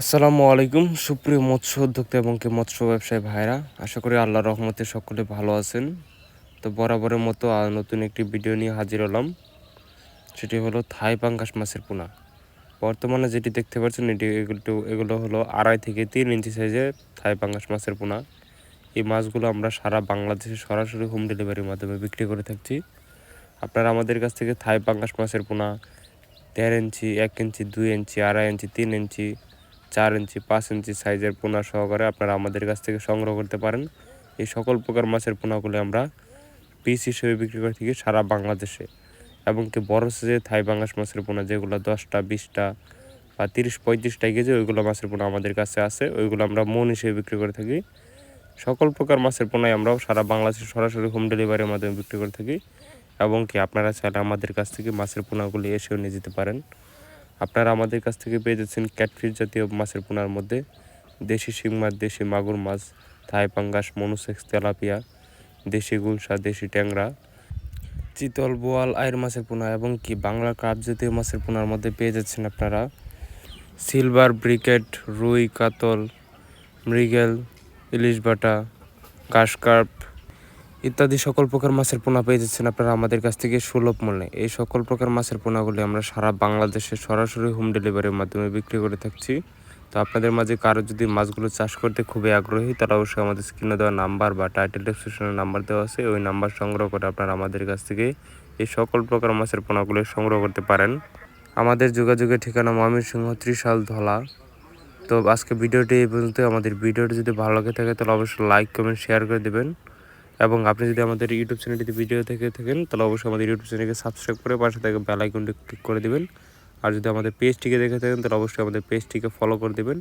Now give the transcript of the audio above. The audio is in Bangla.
আসসালামু আলাইকুম, সুপ্রিয় মৎস্য উদ্যোক্তা এবং কি মৎস্য ব্যবসায়ী ভাইরা, আশা করি আল্লাহ রহমতে সকলে ভালো আছেন। তো বরাবরের মতো নতুন একটি ভিডিও নিয়ে হাজির হলাম। সেটি হলো থাই পাঙ্গাস মাছের পোনা। বর্তমানে যেটি দেখতে পাচ্ছেন, এটি এগুলো এগুলো হলো আড়াই থেকে তিন ইঞ্চি সাইজের থাই পাঙ্গাস মাছের পোনা। এই মাছগুলো আমরা সারা বাংলাদেশে সরাসরি হোম ডেলিভারির মাধ্যমে বিক্রি করে থাকছি। আপনারা আমাদের কাছ থেকে থাই পাঙ্গাস মাছের পোনা দেড় ইঞ্চি, এক ইঞ্চি, দুই ইঞ্চি, আড়াই ইঞ্চি, তিন ইঞ্চি চার ইঞ্চি, পাঁচ ইঞ্চি সাইজের পোনা সহকারে আপনারা আমাদের কাছ থেকে সংগ্রহ করতে পারেন। এই সকল প্রকার মাছের পোনাগুলো আমরা পিস হিসেবে বিক্রি করে থাকি সারা বাংলাদেশে। এবং কি বড় সাইজের থাই বাংলাস মাছের পোনা, যেগুলো দশটা, বিশটা বা তিরিশ, পঁয়ত্রিশটা কেজি, ওইগুলো মাছের পোনা আমাদের কাছে আছে। ওইগুলো আমরা মন হিসেবে বিক্রি করে থাকি। সকল প্রকার মাছের পোনাই আমরাও সারা বাংলাদেশে সরাসরি হোম ডেলিভারির মাধ্যমে বিক্রি করে থাকি। এবং কি আপনারা চাইলে আমাদের কাছ থেকে মাছের পোনাগুলি এসেও নিয়ে যেতে পারেন। আপনারা আমাদের কাছ থেকে পেয়ে যাচ্ছেন ক্যাটফিশ জাতীয় মাছের পোনার মধ্যে দেশি শিং মাছ, দেশি মাগুর মাছ, থাই পাঙ্গাস, মনুসেক্স, তেলাপিয়া, দেশি গুলশা, দেশি ট্যাংরা, চিতল বোয়াল আয়ের মাছের পোনা এবং কি বাংলা কাপ জাতীয় মাছের পোনার মধ্যে পেয়ে যাচ্ছেন আপনারা সিলভার ব্রিকেট, রুই, কাতল, মৃগেল, ইলিশ বাটা কাশকার্প ইত্যাদি সকল প্রকার মাছের পোনা পেয়ে যাচ্ছেন আপনারা আমাদের কাছ থেকে সুলভ মূল্যে। এই সকল প্রকার মাছের পোনাগুলি আমরা সারা বাংলাদেশে সরাসরি হোম ডেলিভারির মাধ্যমে বিক্রি করে থাকছি। তো আপনাদের মাঝে কারও যদি মাছগুলো চাষ করতে খুবই আগ্রহী, তারা অবশ্যই আমাদের স্ক্রিনে দেওয়া নাম্বার বা টাইটেল ডেসক্রিপশনের নাম্বার দেওয়া আছে। ওই নাম্বার সংগ্রহ করে আপনারা আমাদের কাছ থেকে এই সকল প্রকার মাছের পোনাগুলো সংগ্রহ করতে পারেন। আমাদের যোগাযোগের ঠিকানা ময়মনসিংহ ত্রিশাল ধলা। তো আজকে ভিডিওটি এই পর্যন্ত আমাদের ভিডিওটি যদি ভালো লাগে থাকে, তাহলে অবশ্যই লাইক কমেন্ট শেয়ার করে দেবেন। এবং আপনি যদি আমাদের ইউটিউব চ্যানেলটিতে ভিডিও থেকে থাকেন, তাহলে অবশ্যই আমাদের ইউটিউব চ্যানেলকে সাবস্ক্রাইব করে পাশে থেকে বেল আইকনটি ক্লিক করে দেবেন। আর যদি আমাদের পেজটিকে দেখে থাকেন, তাহলে অবশ্যই আমাদের পেজটিকে ফলো করে দেবেন।